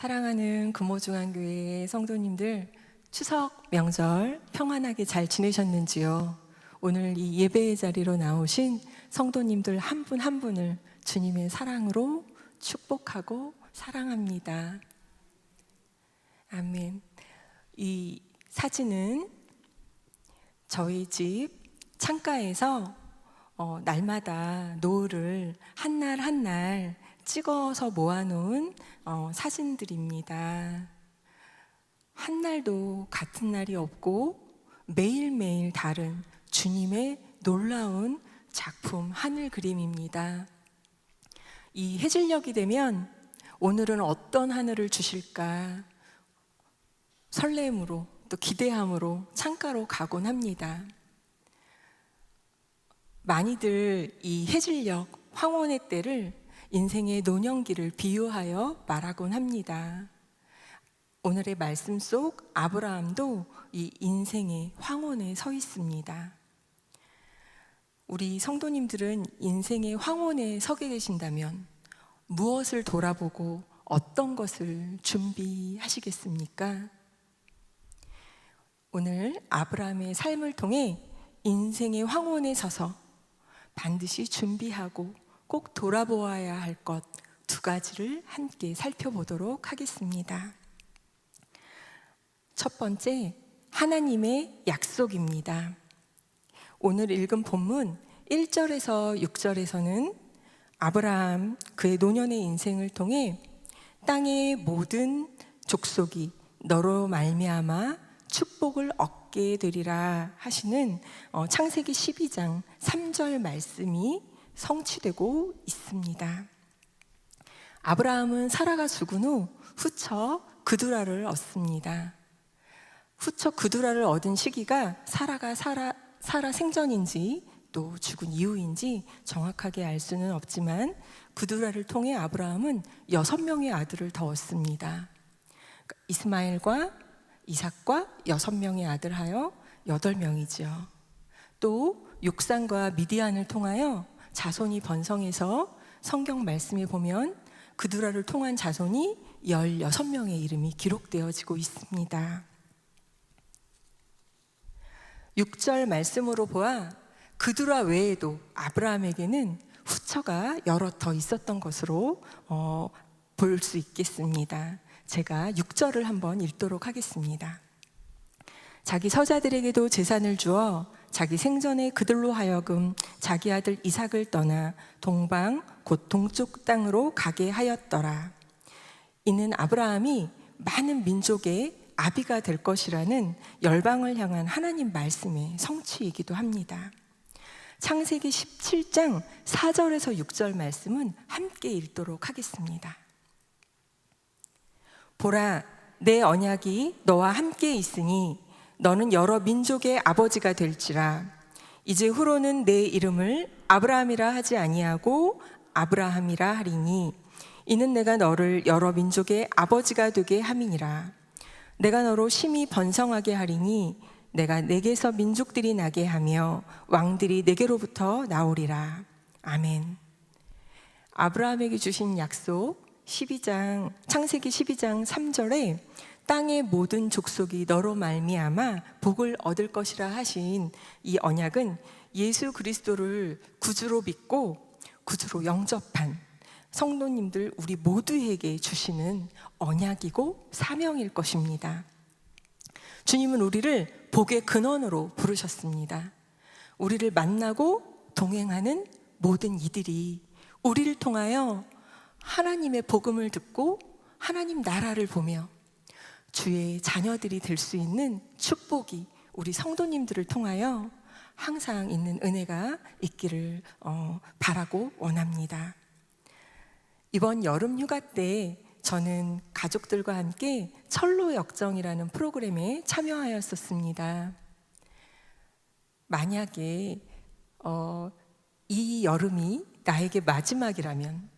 사랑하는 금호중앙교회 성도님들 추석 명절 평안하게 잘 지내셨는지요? 오늘 이 예배의 자리로 나오신 성도님들 한 분한 분을 주님의 사랑으로 축복하고 사랑합니다. 아멘. 이 사진은 저희 집 창가에서 어, 날마다 노을을 한 날 한날 찍어서 모아놓은 어, 사진들입니다. 한 날도 같은 날이 없고 매일매일 다른 주님의 놀라운 작품 하늘 그림입니다. 이 해질녘이 되면 오늘은 어떤 하늘을 주실까 설렘으로 또 기대함으로 창가로 가곤 합니다. 많이들 이 해질녘 황혼의 때를 인생의 노년기를 비유하여 말하곤 합니다. 오늘의 말씀 속 아브라함도 이 인생의 황혼에 서 있습니다. 우리 성도님들은 인생의 황혼에 서게 되신다면 무엇을 돌아보고 어떤 것을 준비하시겠습니까? 오늘 아브라함의 삶을 통해 인생의 황혼에 서서 반드시 준비하고 꼭 돌아보아야 할 것 두 가지를 함께 살펴보도록 하겠습니다. 첫 번째, 하나님의 약속입니다. 오늘 읽은 본문 1절에서 6절에서는 아브라함 그의 노년의 인생을 통해 땅의 모든 족속이 너로 말미암아 축복을 얻게 되리라 하시는 어, 창세기 12장 3절 말씀이 성취되고 있습니다. 아브라함은 사라가 죽은 후 후처 그두라를 얻습니다. 후처 그두라를 얻은 시기가 사라가 사라, 사라 생전인지 또 죽은 이후인지 정확하게 알 수는 없지만 그두라를 통해 아브라함은 여섯 명의 아들을 더 얻습니다. 이스마엘과 이삭과 여섯 명의 아들하여 여덟 명이지요. 또 육산과 미디안을 통하여 자손이 번성해서 성경 말씀에 보면 그두라를 통한 자손이 16명의 이름이 기록되어지고 있습니다. 6절 말씀으로 보아 그두라 외에도 아브라함에게는 후처가 여러 더 있었던 것으로 어, 볼수 있겠습니다. 제가 6절을 한번 읽도록 하겠습니다. 자기 서자들에게도 재산을 주어 자기 생전에 그들로 하여금 자기 아들 이삭을 떠나 동방 곧 동쪽 땅으로 가게 하였더라. 이는 아브라함이 많은 민족의 아비가 될 것이라는 열방을 향한 하나님 말씀의 성취이기도 합니다. 창세기 17장 4절에서 6절 말씀은 함께 읽도록 하겠습니다. 보라, 내 언약이 너와 함께 있으니 너는 여러 민족의 아버지가 될지라. 이제 후로는 내 이름을 아브라함이라 하지 아니하고 아브라함이라 하리니 이는 내가 너를 여러 민족의 아버지가 되게 함이니라. 내가 너로 심히 번성하게 하리니 내가 내게서 민족들이 나게 하며 왕들이 내게로부터 나오리라. 아멘. 아브라함에게 주신 약속 12장 창세기 12장 3절에 땅의 모든 족속이 너로 말미암아 복을 얻을 것이라 하신 이 언약은 예수 그리스도를 구주로 믿고 구주로 영접한 성도님들 우리 모두에게 주시는 언약이고 사명일 것입니다. 주님은 우리를 복의 근원으로 부르셨습니다. 우리를 만나고 동행하는 모든 이들이 우리를 통하여 하나님의 복음을 듣고 하나님 나라를 보며 주의 자녀들이 될 수 있는 축복이 우리 성도님들을 통하여 항상 있는 은혜가 있기를 어, 바라고 원합니다. 이번 여름 휴가 때 저는 가족들과 함께 철로 역정이라는 프로그램에 참여하였었습니다. 만약에 어, 이 여름이 나에게 마지막이라면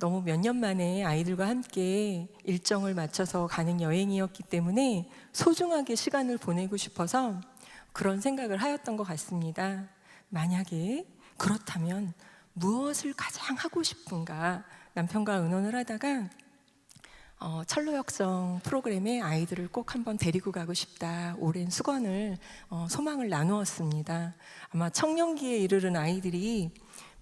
너무 몇 년 만에 아이들과 함께 일정을 맞춰서 가는 여행이었기 때문에 소중하게 시간을 보내고 싶어서 그런 생각을 하였던 것 같습니다. 만약에 그렇다면 무엇을 가장 하고 싶은가 남편과 의논을 하다가 어, 철로역정 프로그램에 아이들을 꼭 한번 데리고 가고 싶다. 오랜 수건을 어, 소망을 나누었습니다. 아마 청년기에 이르는 아이들이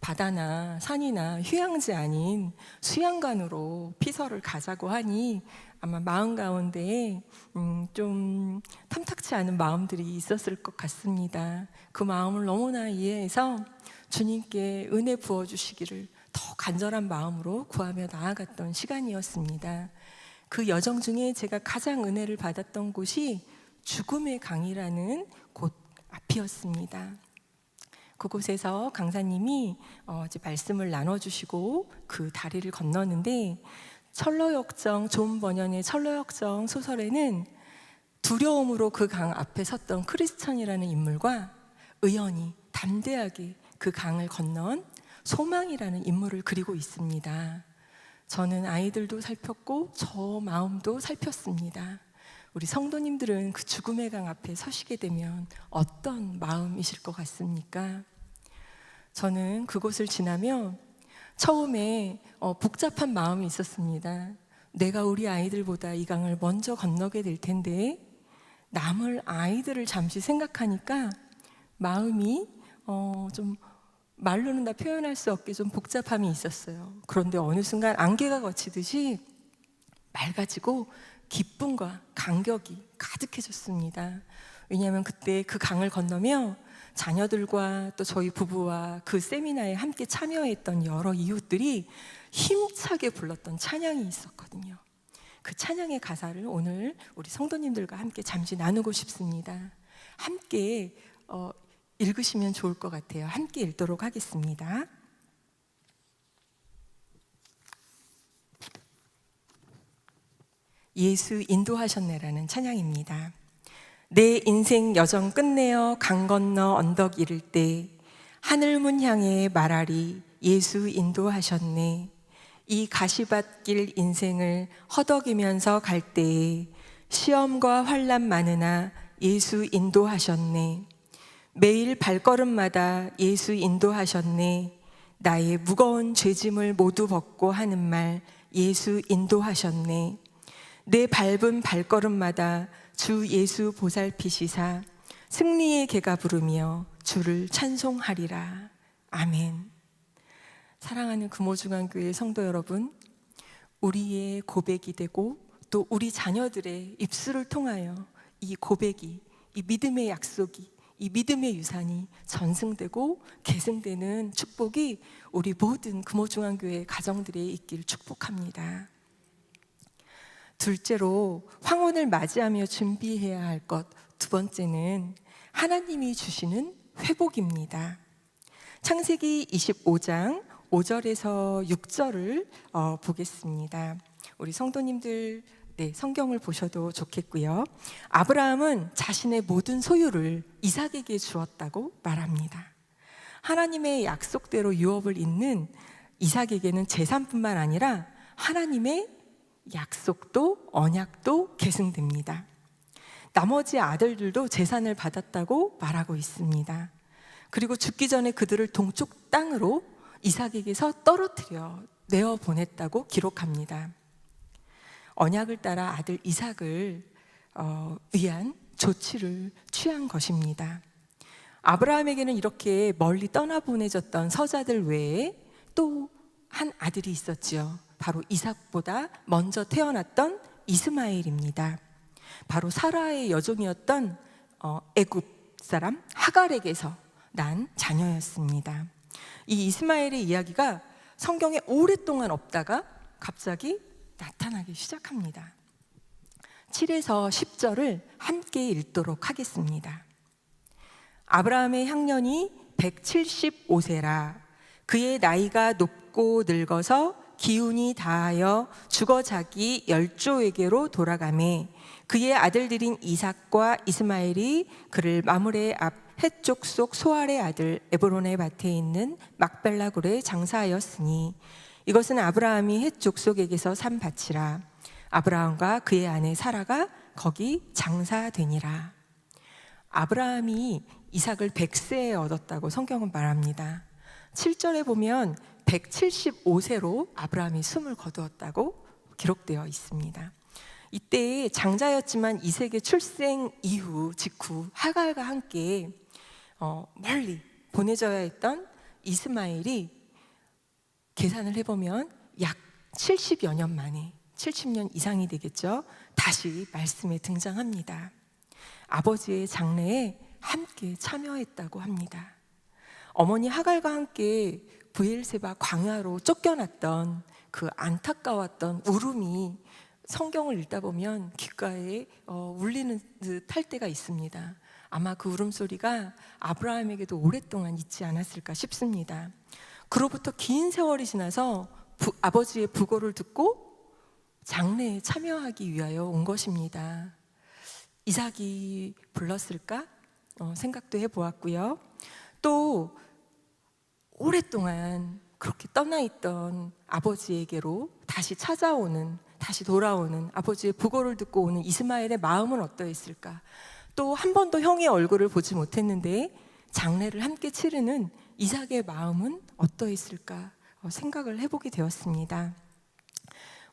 바다나 산이나 휴양지 아닌 수양관으로 피서를 가자고 하니 아마 마음 가운데 음, 좀 탐탁치 않은 마음들이 있었을 것 같습니다. 그 마음을 너무나 이해해서 주님께 은혜 부어 주시기를 더 간절한 마음으로 구하며 나아갔던 시간이었습니다. 그 여정 중에 제가 가장 은혜를 받았던 곳이 죽음의 강이라는 곳 앞이었습니다. 그곳에서 강사님이 어, 이제 말씀을 나눠주시고 그 다리를 건너는데 철로역정 존 번연의 철로역정 소설에는 두려움으로 그 강 앞에 섰던 크리스천이라는 인물과 의연히 담대하게 그 강을 건넌 소망이라는 인물을 그리고 있습니다. 저는 아이들도 살폈고 저 마음도 살폈습니다. 우리 성도님들은 그 죽음의 강 앞에 서시게 되면 어떤 마음이실 것 같습니까? 저는 그곳을 지나며 처음에 어, 복잡한 마음이 있었습니다. 내가 우리 아이들보다 이 강을 먼저 건너게 될 텐데 남을 아이들을 잠시 생각하니까 마음이 어, 좀 말로는 다 표현할 수 없게 좀 복잡함이 있었어요. 그런데 어느 순간 안개가 거치듯이 맑아지고 기쁨과 감격이 가득해졌습니다. 왜냐하면 그때 그 강을 건너며 자녀들과 또 저희 부부와 그 세미나에 함께 참여했던 여러 이웃들이 힘차게 불렀던 찬양이 있었거든요. 그 찬양의 가사를 오늘 우리 성도님들과 함께 잠시 나누고 싶습니다. 함께 어, 읽으시면 좋을 것 같아요. 함께 읽도록 하겠습니다. 예수 인도하셨네라는 찬양입니다. 내 인생 여정 끝내어 강 건너 언덕 이를 때 하늘문 향해 말하리 예수 인도하셨네. 이 가시밭길 인생을 허덕이면서 갈 때에 시험과 환란 많으나 예수 인도하셨네. 매일 발걸음마다 예수 인도하셨네. 나의 무거운 죄짐을 모두 벗고 하는 말 예수 인도하셨네. 내 밟은 발걸음마다 주 예수 보살피시사 승리의 개가 부르며 주를 찬송하리라. 아멘. 사랑하는 금호중앙교회 성도 여러분, 우리의 고백이 되고 또 우리 자녀들의 입술을 통하여 이 고백이, 이 믿음의 약속이, 이 믿음의 유산이 전승되고 계승되는 축복이 우리 모든 금호중앙교회 가정들에 있길 축복합니다. 둘째로 황혼을 맞이하며 준비해야 할 것 두 번째는 하나님이 주시는 회복입니다. 창세기 25장 5절에서 6절을 어, 보겠습니다. 우리 성도님들 네, 성경을 보셔도 좋겠고요. 아브라함은 자신의 모든 소유를 이삭에게 주었다고 말합니다. 하나님의 약속대로 유업을 잇는 이삭에게는 재산뿐만 아니라 하나님의 약속도 언약도 계승됩니다. 나머지 아들들도 재산을 받았다고 말하고 있습니다. 그리고 죽기 전에 그들을 동쪽 땅으로 이삭에게서 떨어뜨려 내어 보냈다고 기록합니다. 언약을 따라 아들 이삭을 어, 위한 조치를 취한 것입니다. 아브라함에게는 이렇게 멀리 떠나 보내졌던 서자들 외에 또 한 아들이 있었지요. 바로 이삭보다 먼저 태어났던 이스마엘입니다. 바로 사라의 여종이었던 어, 애굽 사람 하갈에게서 난 자녀였습니다. 이 이스마엘의 이야기가 성경에 오랫동안 없다가 갑자기 나타나기 시작합니다. 7에서 10절을 함께 읽도록 하겠습니다. 아브라함의 향년이 175세라 그의 나이가 높고 늙어서 기운이 다하여 죽어 자기 열조에게로 돌아가매 그의 아들들인 이삭과 이스마엘이 그를 마물의 앞 해쪽 속 소알의 아들 에브론의 밭에 있는 막벨라 굴에 장사하였으니 이것은 아브라함이 해쪽 속에게서 산 밭이라 아브라함과 그의 아내 사라가 거기 장사되니라 아브라함이 이삭을 100세에 얻었다고 성경은 말합니다. 7절에 보면 175세로 아브라함이 숨을 거두었다고 기록되어 있습니다. 이때 장자였지만 이세계 출생 이후 직후 하갈과 함께 어, 멀리 보내져야 했던 이스마엘이 계산을 해보면 약 70여 년 만에 70년 이상이 되겠죠. 다시 말씀에 등장합니다. 아버지의 장례에 함께 참여했다고 합니다. 어머니 하갈과 함께 부엘세바 광야로 쫓겨났던 그 안타까웠던 울음이 성경을 읽다 보면 귓가에 어, 울리는 듯 할 때가 있습니다. 아마 그 울음소리가 아브라함에게도 오랫동안 있지 않았을까 싶습니다. 그로부터 긴 세월이 지나서 부- 아버지의 부고를 듣고 장례에 참여하기 위하여 온 것입니다. 이삭이 불렀을까 어, 생각도 해보았고요. 또 오랫동안 그렇게 떠나 있던 아버지에게로 다시 찾아오는 다시 돌아오는 아버지의 부고를 듣고 오는 이스마엘의 마음은 어떠했을까? 또 한 번도 형의 얼굴을 보지 못했는데 장례를 함께 치르는 이삭의 마음은 어떠했을까? 어, 생각을 해보게 되었습니다.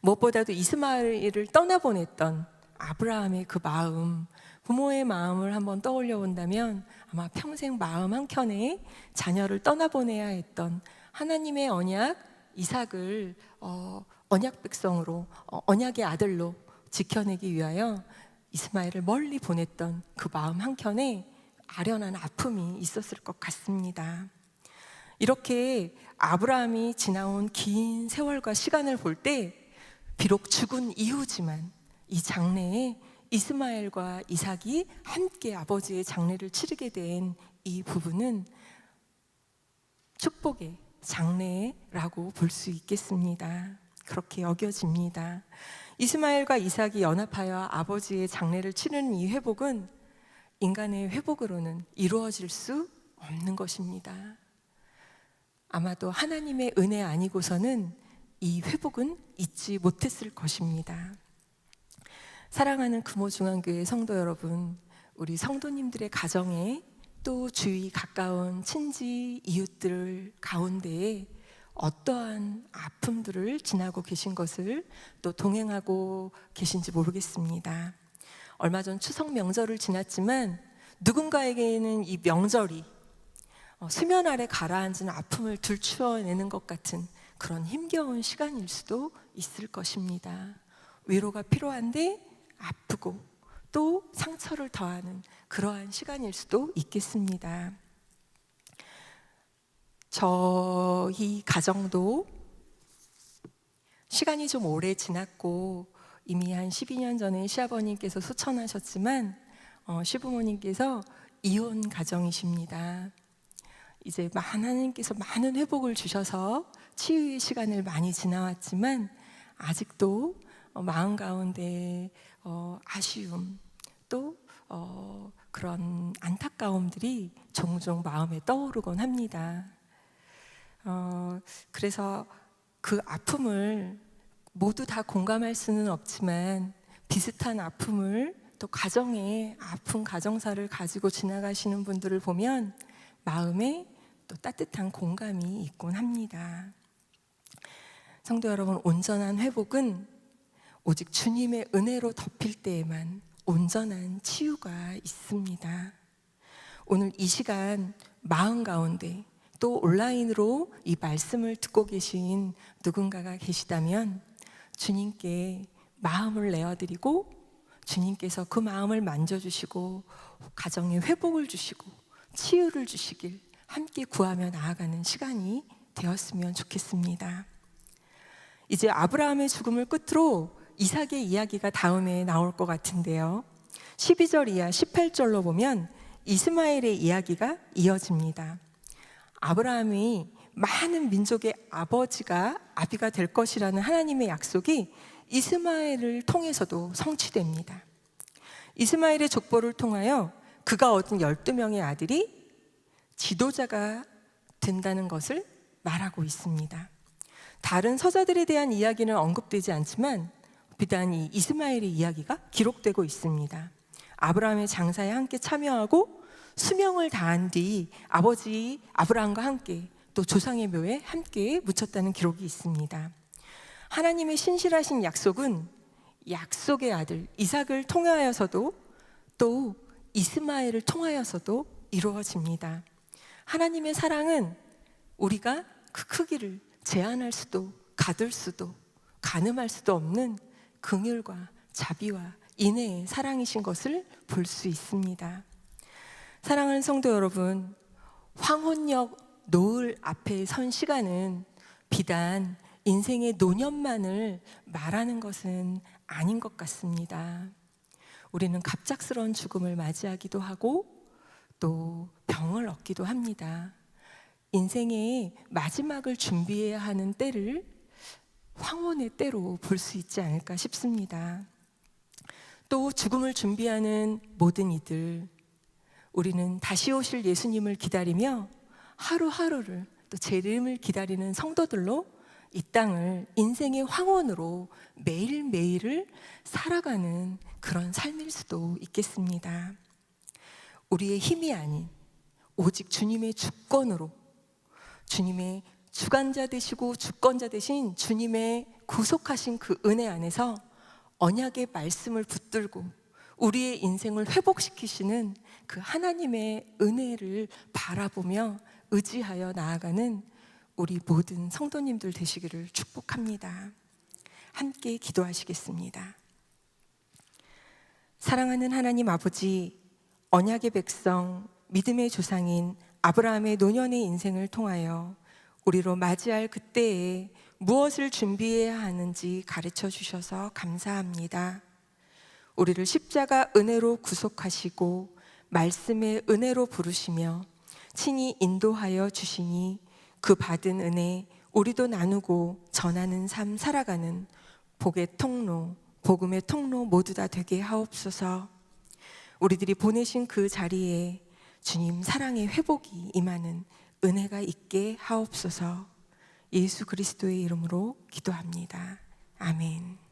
무엇보다도 이스마엘을 떠나보냈던 아브라함의 그 마음, 부모의 마음을 한번 떠올려 본다면 아마 평생 마음 한켠에 자녀를 떠나보내야 했던 하나님의 언약 이삭을 어, 언약 백성으로 어, 언약의 아들로 지켜내기 위하여 이스마엘을 멀리 보냈던 그 마음 한켠에 아련한 아픔이 있었을 것 같습니다. 이렇게 아브라함이 지나온 긴 세월과 시간을 볼 때 비록 죽은 이후지만 이 장래에 이스마엘과 이삭이 함께 아버지의 장례를 치르게 된 이 부분은 축복의 장례라고 볼 수 있겠습니다. 그렇게 여겨집니다. 이스마엘과 이삭이 연합하여 아버지의 장례를 치르는 이 회복은 인간의 회복으로는 이루어질 수 없는 것입니다. 아마도 하나님의 은혜 아니고서는 이 회복은 있지 못했을 것입니다. 사랑하는 금호중앙교회 성도 여러분, 우리 성도님들의 가정에 또 주위 가까운 친지 이웃들 가운데에 어떠한 아픔들을 지나고 계신 것을 또 동행하고 계신지 모르겠습니다. 얼마 전 추석 명절을 지났지만 누군가에게는 이 명절이 어, 수면 아래 가라앉은 아픔을 들추어내는 것 같은 그런 힘겨운 시간일 수도 있을 것입니다. 위로가 필요한데 아프고 또 상처를 더하는 그러한 시간일 수도 있겠습니다. 저희 가정도 시간이 좀 오래 지났고 이미 한 12년 전에 시아버님께서 소천하셨지만 어, 시부모님께서 이혼 가정이십니다. 이제 하나님께서 많은 회복을 주셔서 치유의 시간을 많이 지나왔지만 아직도 어, 마음 가운데 어, 아쉬움 또 어, 그런 안타까움들이 종종 마음에 떠오르곤 합니다. 어, 그래서 그 아픔을 모두 다 공감할 수는 없지만 비슷한 아픔을 또 가정에 아픈 가정사를 가지고 지나가시는 분들을 보면 마음에 또 따뜻한 공감이 있곤 합니다. 성도 여러분, 온전한 회복은 오직 주님의 은혜로 덮일 때에만 온전한 치유가 있습니다. 오늘 이 시간 마음 가운데 또 온라인으로 이 말씀을 듣고 계신 누군가가 계시다면 주님께 마음을 내어드리고 주님께서 그 마음을 만져주시고 가정에 회복을 주시고 치유를 주시길 함께 구하며 나아가는 시간이 되었으면 좋겠습니다. 이제 아브라함의 죽음을 끝으로 이삭의 이야기가 다음에 나올 것 같은데요. 12절 이하 18절로 보면 이스마엘의 이야기가 이어집니다. 아브라함이 많은 민족의 아버지가 아비가 될 것이라는 하나님의 약속이 이스마엘을 통해서도 성취됩니다. 이스마엘의 족보를 통하여 그가 얻은 12명의 아들이 지도자가 된다는 것을 말하고 있습니다. 다른 서자들에 대한 이야기는 언급되지 않지만 비단 이 이스마엘의 이야기가 기록되고 있습니다. 아브라함의 장사에 함께 참여하고 수명을 다한 뒤 아버지 아브라함과 함께 또 조상의 묘에 함께 묻혔다는 기록이 있습니다. 하나님의 신실하신 약속은 약속의 아들 이삭을 통하여서도 또 이스마엘을 통하여서도 이루어집니다. 하나님의 사랑은 우리가 그 크기를 제한할 수도 가둘 수도 가늠할 수도 없는 긍휼과 자비와 인애의 사랑이신 것을 볼 수 있습니다. 사랑하는 성도 여러분, 황혼역 노을 앞에 선 시간은 비단 인생의 노년만을 말하는 것은 아닌 것 같습니다. 우리는 갑작스러운 죽음을 맞이하기도 하고 또 병을 얻기도 합니다. 인생의 마지막을 준비해야 하는 때를 황혼의 때로 볼 수 있지 않을까 싶습니다. 또 죽음을 준비하는 모든 이들, 우리는 다시 오실 예수님을 기다리며 하루하루를 또 재림을 기다리는 성도들로 이 땅을 인생의 황혼으로 매일매일을 살아가는 그런 삶일 수도 있겠습니다. 우리의 힘이 아닌 오직 주님의 주권으로 주님의 주관자 되시고 주권자 되신 주님의 구속하신 그 은혜 안에서 언약의 말씀을 붙들고 우리의 인생을 회복시키시는 그 하나님의 은혜를 바라보며 의지하여 나아가는 우리 모든 성도님들 되시기를 축복합니다. 함께 기도하시겠습니다. 사랑하는 하나님 아버지, 언약의 백성, 믿음의 조상인 아브라함의 노년의 인생을 통하여 우리로 맞이할 그때에 무엇을 준비해야 하는지 가르쳐 주셔서 감사합니다. 우리를 십자가 은혜로 구속하시고 말씀의 은혜로 부르시며 친히 인도하여 주시니 그 받은 은혜 우리도 나누고 전하는 삶 살아가는 복의 통로, 복음의 통로 모두 다 되게 하옵소서. 우리들이 보내신 그 자리에 주님 사랑의 회복이 임하는 은혜가 있게 하옵소서. 예수 그리스도의 이름으로 기도합니다. 아멘.